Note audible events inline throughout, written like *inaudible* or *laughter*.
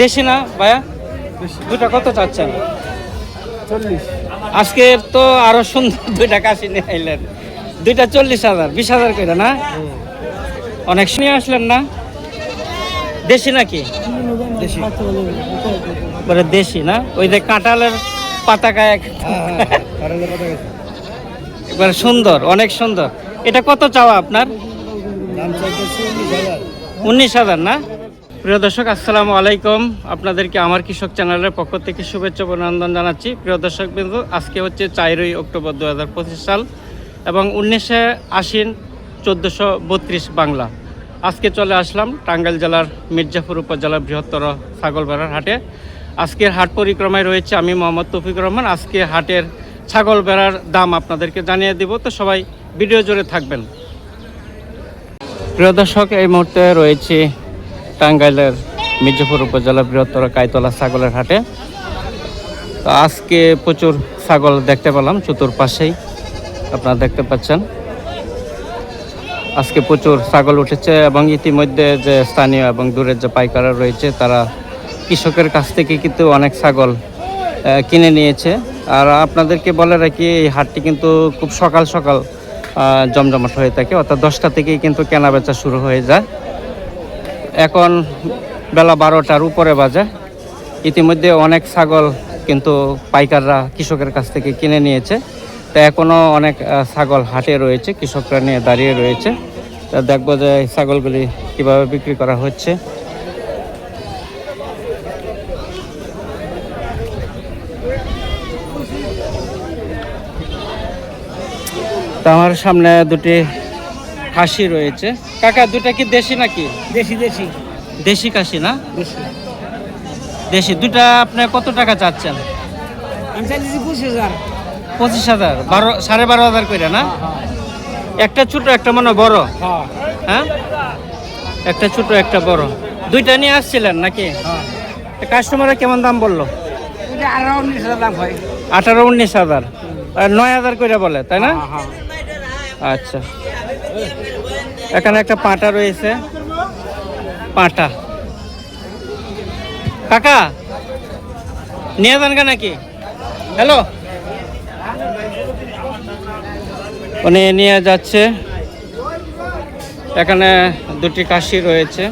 দেশি না ভাইয়া? দুটা কত চাচ্ছেন? চল্লিশ। আজকে তো আরও সুন্দর দুইটা কাশি নিয়ে আইলেন। দুইটা চল্লিশ হাজার বিশ হাজার করে না? অনেক শুনে আসলেন না? দেশি নাকি? বলে দেশি না? ওই যে কাঁঠালের পাতা গায়ে কারেন্টের কথা গেছে একবার সুন্দর অনেক সুন্দর। এটা কত চাওয়া আপনার? উনিশ হাজার না? প্রিয় দর্শক, আসসালামু আলাইকুম। আপনাদেরকে আমার কৃষক চ্যানেলের পক্ষ থেকে শুভেচ্ছা অভিনন্দন জানাচ্ছি। প্রিয় দর্শক বিন্দু, আজকে হচ্ছে চারই অক্টোবর দু হাজার পঁচিশ সাল এবং উনিশে আশ্বিন চোদ্দোশো বত্রিশ বাংলা। আজকে চলে আসলাম টাঙ্গাইল জেলার মির্জাপুর উপজেলার বৃহত্তর ছাগলবেড়ার হাটে। আজকের হাট পরিক্রমায় রয়েছে আমি মোহাম্মদ তৌফিক রহমান। আজকে হাটের ছাগল বেড়ার দাম আপনাদেরকে জানিয়ে দিব, তো সবাই ভিডিও জুড়ে থাকবেন। প্রিয় দর্শক, এই মুহূর্তে রয়েছে টাঙ্গাইলের মির্জাপুর উপজেলা বৃহত্তর কাইতলা ছাগলের হাটে। তো আজকে প্রচুর ছাগল দেখতে পেলাম চতুর্পাশেই, আপনারা দেখতে পাচ্ছেন। আজকে প্রচুর ছাগল উঠেছে এবং ইতিমধ্যে যে স্থানীয় এবং দূরের যে পাইকাররা রয়েছে, তারা কৃষকের কাছ থেকে কিন্তু অনেক ছাগল কিনে নিয়েছে। আর আপনাদেরকে বলে রাখি, এই হাটটি কিন্তু খুব সকাল সকাল জমজমাট হয়ে থাকে। অর্থাৎ দশটা থেকেই কিন্তু কেনা বেচা শুরু হয়ে যায়। এখন বেলা বারোটার উপরে বাজে। ইতিমধ্যে অনেক ছাগল কিন্তু পাইকাররা কৃষকের কাছ থেকে কিনে নিয়েছে। তা এখনও অনেক ছাগল হাটে রয়েছে, কৃষকরা নিয়ে দাঁড়িয়ে রয়েছে। তা দেখব যে ছাগলগুলি কীভাবে বিক্রি করা হচ্ছে। তা আমার সামনে দুটি খাসি রয়েছে। কাকা দুটা কি দেশি নাকি? দেশি দেশি। দেশি খাসি না? দেশি। দেশি। দুটা আপনি কত টাকা চাচ্ছেন? আমি চাইতেছি পঁচিশ হাজার। পঁচিশ হাজার। বারো সাড়ে বারো হাজার করে না? একটা ছোট একটা মনে বড়। হ্যাঁ। হ্যাঁ? একটা ছোট একটা বড়। দুইটা নিয়ে আসছিলেন নাকি? হ্যাঁ। কাস্টমারে কেমন দাম বলল? আঠারো উনিশ হাজার নয় হাজার করে বলে তাই না? হ্যাঁ। আচ্ছা। এখানে একটা পাটা রয়েছে। পাটা। কাকা নিয়ে যান কা নাকি? হ্যালো উনি নিয়ে যাচ্ছে। এখানে দুটি কাশি রয়েছে।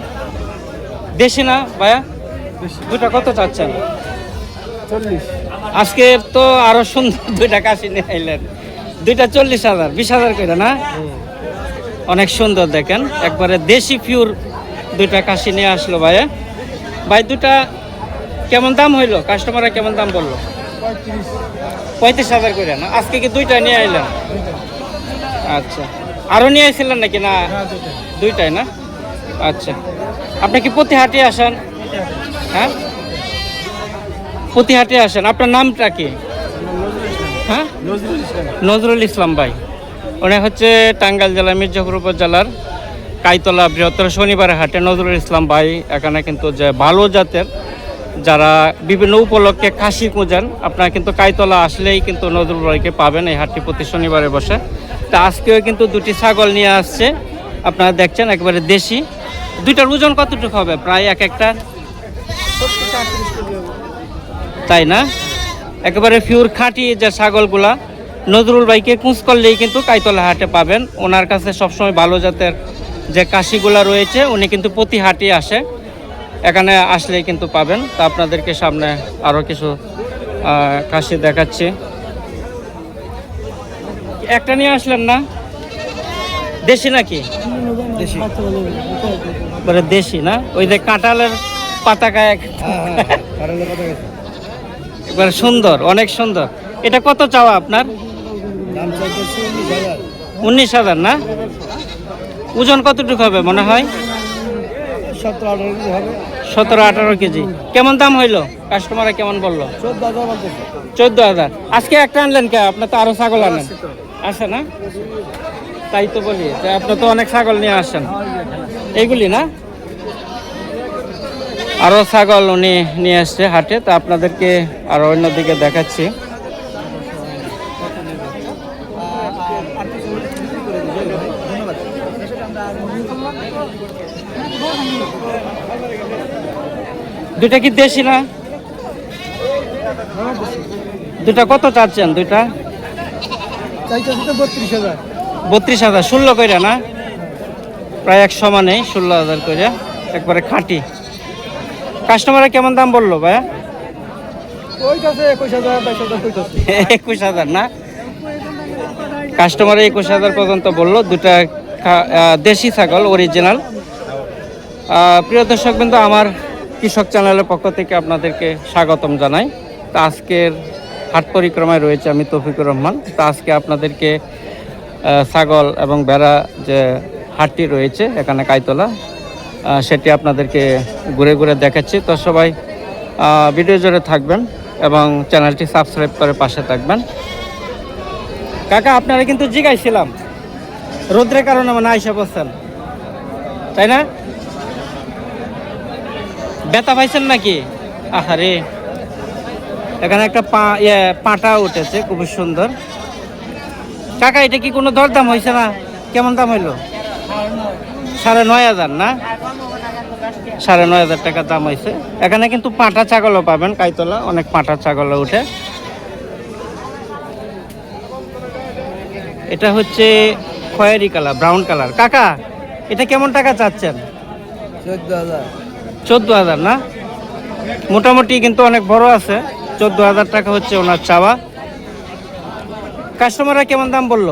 দেশি না ভাইয়া? দুটা কত চাচ্ছেন? চল্লিশ। আজকে তো আরও সুন্দর দুইটা কাশি নিয়ে আইলেন। দুইটা চল্লিশ হাজার বিশ হাজার করে না? অনেক সুন্দর দেখেন। একবারে দেশি পিওর দুইটা কাশি নিয়ে আসলো ভাইয়া। ভাই দুটা কেমন দাম হইল? কাস্টমাররা কেমন দাম বলল? পঁয়ত্রিশ হাজার করে না? আজকে কি দুইটা নিয়ে আইলেন? আচ্ছা। আরও নিয়ে আইছিলেন নাকি? না হ্যাঁ দুইটাই না? আচ্ছা। আপনি কি প্রতি হাটে আসেন? হ্যাঁ? প্রতি হাটে আসেন। আপনার নামটা কি? হ্যাঁ? নজরুল ইসলাম ভাই। উনি হচ্ছে টাঙ্গাইল জেলা মির্জাপুর উপজেলার কাইতলা বৃহত্তর শনিবারের হাটে নজরুল ইসলাম ভাই, এখানে কিন্তু যে ভালো জাতের যারা বিভিন্ন উপলক্ষে কাশি খুঁজেন, আপনারা কিন্তু কাইতলা আসলেই কিন্তু নজরুল ভাইকে পাবেন এই হাটটি প্রতি শনিবারে বসে। তা আজকেও কিন্তু দুটি ছাগল নিয়ে আসছে, আপনারা দেখছেন একেবারে দেশি। দুইটার ওজন কতটুকু হবে? প্রায় এক একটা? তাই না? একেবারে ফিউর খাঁটি যে ছাগলগুলা নজরুল ভাইকে কুঁচ করলেই কিন্তু কাইতলা হাটে পাবেন। ওনার কাছে সবসময় ভালো জাতের যে কাশিগুলা রয়েছে উনি কিন্তু প্রতি হাটে আসে। এখানে আসলেই কিন্তু পাবেন। তা আপনাদেরকে সামনে আরও কিছু কাশি দেখাচ্ছি। একটা নিয়ে আসলেন না? দেশি নাকি? দেশি। বলে দেশি না? ওই যে কাঁঠালের পাতা গায়ে হ্যাঁ গেছে একবার সুন্দর অনেক সুন্দর। এটা কত চাওয়া আপনার? উনিশ হাজার। না? ওজন কতটুকু হবে মনে হয়? সতেরো আঠারো কেজি কেমন দাম হইল? কাস্টমারে কেমন বলল? চোদ্দ হাজার আজকে একটা আনলেন কে? আপনার তো আরও ছাগল আনেন। আছে না? তাই তো বলি। আপনি তো অনেক ছাগল নিয়ে আসেন। এইগুলি না? আরও ছাগল উনি নিয়ে আসছে হাটে। তা আপনাদেরকে আরও অন্যদিকে দেখাচ্ছি। দুইটা কি দেশি না? দুইটা কত চাচ্ছেন দুইটা? বত্রিশ হাজার। বত্রিশ হাজার ষোলো কইরা না? প্রায় এক সমানেই ষোলো হাজার কইরা একবারে খাঁটি। কাস্টমারে কেমন দাম বলল ভাইয়া? একুশ হাজার না? কাস্টমার একুশ হাজার পর্যন্ত বলল দুটা দেশি ছাগল অরিজিনাল প্রিয় দর্শক বিন্দু আমার কৃষক চ্যানেলের পক্ষ থেকে আপনাদেরকে স্বাগতম জানাই। তা আজকের হাট পরিক্রমায় রয়েছে আমি তৌফিকুর রহমান। তা আজকে আপনাদেরকে ছাগল এবং বেড়া যে হাটটি রয়েছে এখানে কাইতলা সেটি আপনাদেরকে ঘুরে ঘুরে দেখাচ্ছি। তো সবাই ভিডিও জোরে থাকবেন এবং চ্যানেলটি সাবস্ক্রাইব করে পাশে থাকবেন। কাকা, আপনারা কিন্তু জিগাইছিলাম। রোদ্রের কারণে মানে আইসা বসছেন তাই না? ব্যথা পাইছেন নাকি? আহারে। এখানে একটা পা ইয়ে পাটা উঠেছে, খুবই সুন্দর। কাকা, এটা কি কোনো দরদাম হয়েছে না? কেমন দাম হইল? সাড়ে নয় হাজার না? সাড়ে নয় হাজার টাকা দাম হয়েছে এখানে কিন্তু পাঁটা ছাগলও পাবেন, কাইতলা, অনেক পাঁটা ছাগলও উঠে। এটা হচ্ছে খয়েরি কালার, ব্রাউন কালার। কাকা, এটা কেমন টাকা চাচ্ছেন? চোদ্দ হাজার। চোদ্দ হাজার না? মোটামুটি কিন্তু অনেক বড় আছে। চোদ্দ হাজার টাকা হচ্ছে ওনার চাওয়া। কাস্টমাররা কেমন দাম বলল?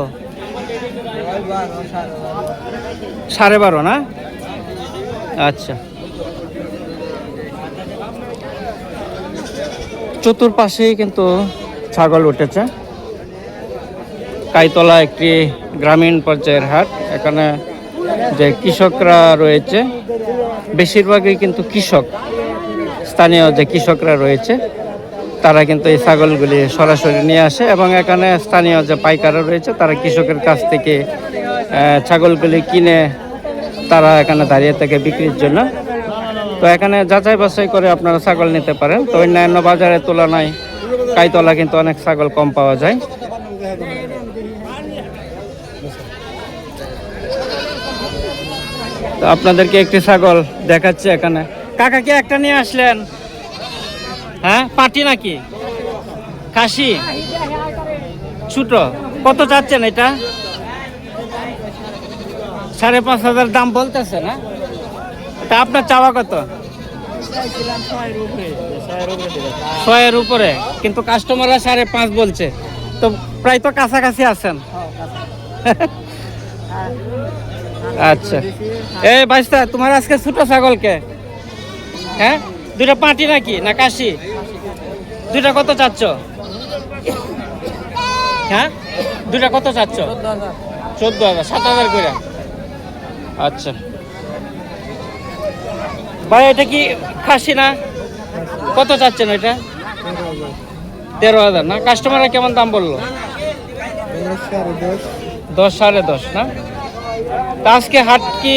সাড়ে বারো না? আচ্ছা। চতুর্পাশেই কিন্তু ছাগল উঠেছে। কাইতলা একটি গ্রামীণ পর্যায়ের হাট। এখানে যে কৃষকরা রয়েছে বেশিরভাগই কিন্তু কৃষক, স্থানীয় যে কৃষকরা রয়েছে, তারা কিন্তু এই ছাগলগুলি সরাসরি নিয়ে আসে এবং এখানে স্থানীয় যে পাইকাররা রয়েছে, তারা কৃষকের কাছ থেকে ছাগলগুলি কিনে তারা এখানে দাঁড়িয়ে থাকে বিক্রির জন্য। তো এখানে যাচাই বাছাই করে আপনারা ছাগল নিতে পারেন। তো অন্যান্য বাজারের তুলনায় কাইতলা কিন্তু অনেক ছাগল কম পাওয়া যায়। তো আপনাদেরকে একটি ছাগল দেখাচ্ছে এখানে। কাকা কি একটা নিয়ে আসলেন? হ্যাঁ পাটি নাকি? কাশি ছোট। কত চাচ্ছেন এটা? সাড়ে পাঁচ হাজার দাম বলতেছে না? তা আপনার চাওয়া কত? ছয়ের উপরে কিন্তু কাস্টমাররা সাড়ে পাঁচ বলছে। তো প্রায় তো কাছাকাছি আছেন। *laughs* আচ্ছা। এই বাইস্তা তোমার আজকে ছোট ছাগল কে? হ্যাঁ? দুটা পাটি নাকি? না কাশি? দুটা কত চাচ্ছ? হ্যাঁ? দুটা কত চাচ্ছ? চোদ্দ হাজার সাত হাজার করে আচ্ছা। ভাই এটা কি খাসি না? কত চাচ্ছেন এটা? তেরো হাজার না? কাস্টমাররা কেমন দাম বলল? দশ সাড়ে দশ না? তা আজকে হাট কি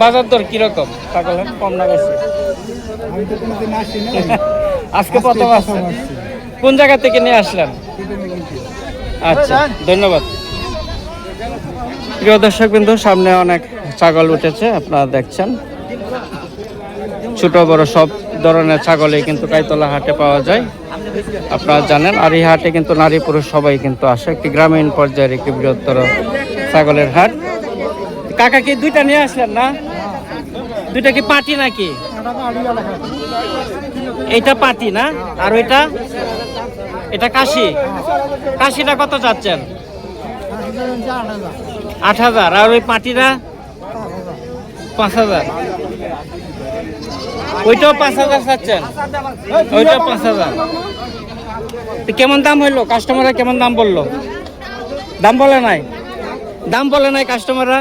বাজার দর কীরকম? ছাগলের কম না বেশি? আমি তো কোনোদিন আসি না *laughs* আজকে প্রথম আসছেন। কোন জায়গা থেকে নিয়ে আসলেন? আচ্ছা ধন্যবাদ। প্রিয় দর্শক বিন্দু সামনে অনেক ছাগল উঠেছে আপনারা দেখছেন। ছোট বড় সব ধরনের ছাগলই কিন্তু কাইতলা হাটে পাওয়া যায়। আপনারা জানেন আর এই হাটে কিন্তু নারী পুরুষ সবাই কিন্তু আসে। একটি গ্রামীণ পর্যায়ের একটি বৃহত্তর ছাগলের হাট। কাকা কি দুইটা নিয়ে আসলেন না? দুইটা কি পাটি নাকি? এইটা পাটি না? আর ওইটা? এটা কাশি। কাশিটা কত চাচ্ছেন? আট হাজার। আর ওই পাটিটা? পাঁচ হাজার। ওইটাও পাঁচ হাজার চাচ্ছেন? ওইটাও পাঁচ হাজার। কেমন দাম হইল? কাস্টমাররা কেমন দাম বলল? দাম বলে নাই? দাম বলে নাই কাস্টমাররা?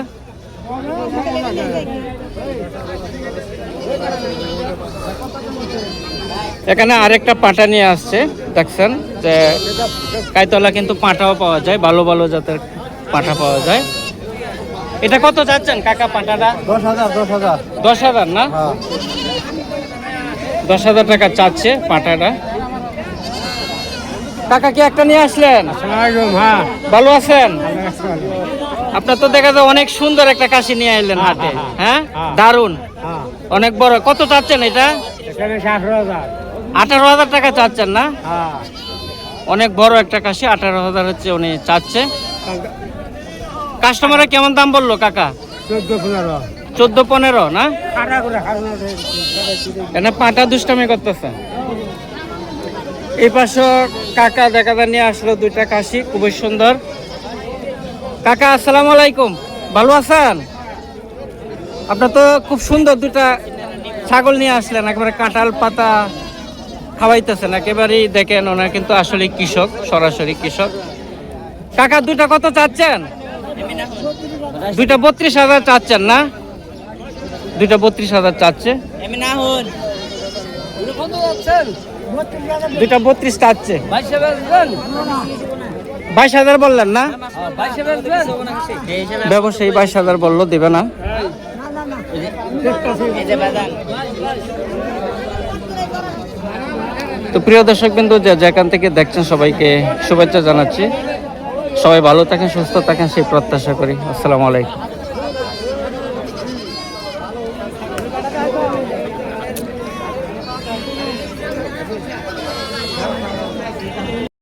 এখানে আরেকটা পাটা নিয়ে আসছে দেখছেন যে কাইতলা কিন্তু পাটাও পাওয়া যায় ভালো ভালো জাতের পাটা পাওয়া যায়। এটা কত যাচ্ছেন কাকা পাটাটা? দশ হাজার দশ হাজার। দশ হাজার না? হ্যাঁ। দশ হাজার টাকা চাচ্ছে পাটাটা। কাকা কি একটা নিয়ে আসলেন? হ্যাঁ। ভালো আছেন? আপনার তো দেখা যায় অনেক সুন্দর একটা কাশি নিয়ে এলেন হ্যাঁ হ্যাঁ। দারুণ হ্যাঁ অনেক বড়। কত চাচ্ছেন এটা? আঠারো হাজার। টাকা চাচ্ছেন না? হ্যাঁ। অনেক বড় একটা কাশি আঠারো হাজার হচ্ছে উনি চাচ্ছে। কাস্টমারে কেমন দাম বলল কাকা? চোদ্দ পনেরো। না? এখানে পাটা দুষ্টামি করতেছে। এই পাশে কাকা দেখা যায় নিয়ে আসলো দুইটা কাশি খুবই সুন্দর। কাকা আসসালামু আলাইকুম। ভালো আছেন? আপনার তো খুব সুন্দর দুটা ছাগল নিয়ে আসলেন একেবারে কাঁঠাল পাতা খাওয়াইতেছেন একেবারেই দেখেন ওনার কিন্তু আসলে কৃষক সরাসরি কৃষক। কাকা দুটা কত চাচ্ছেন? দুইটা বত্রিশ হাজার চাচ্ছেন না? দুইটা বত্রিশ হাজার চাচ্ছে। দুইটা বত্রিশ চাচ্ছে। বাইশে হাজার বললেন না? ব্যবসায়ী বাইশ হাজার বলল, দেবে না। তো প্রিয় দর্শক বিন্দু যেখান থেকে দেখছেন সবাইকে শুভেচ্ছা জানাচ্ছি। সবাই ভালো থাকেন, সুস্থ থাকেন, সেই প্রত্যাশা করি। আসসালামু আলাইকুম।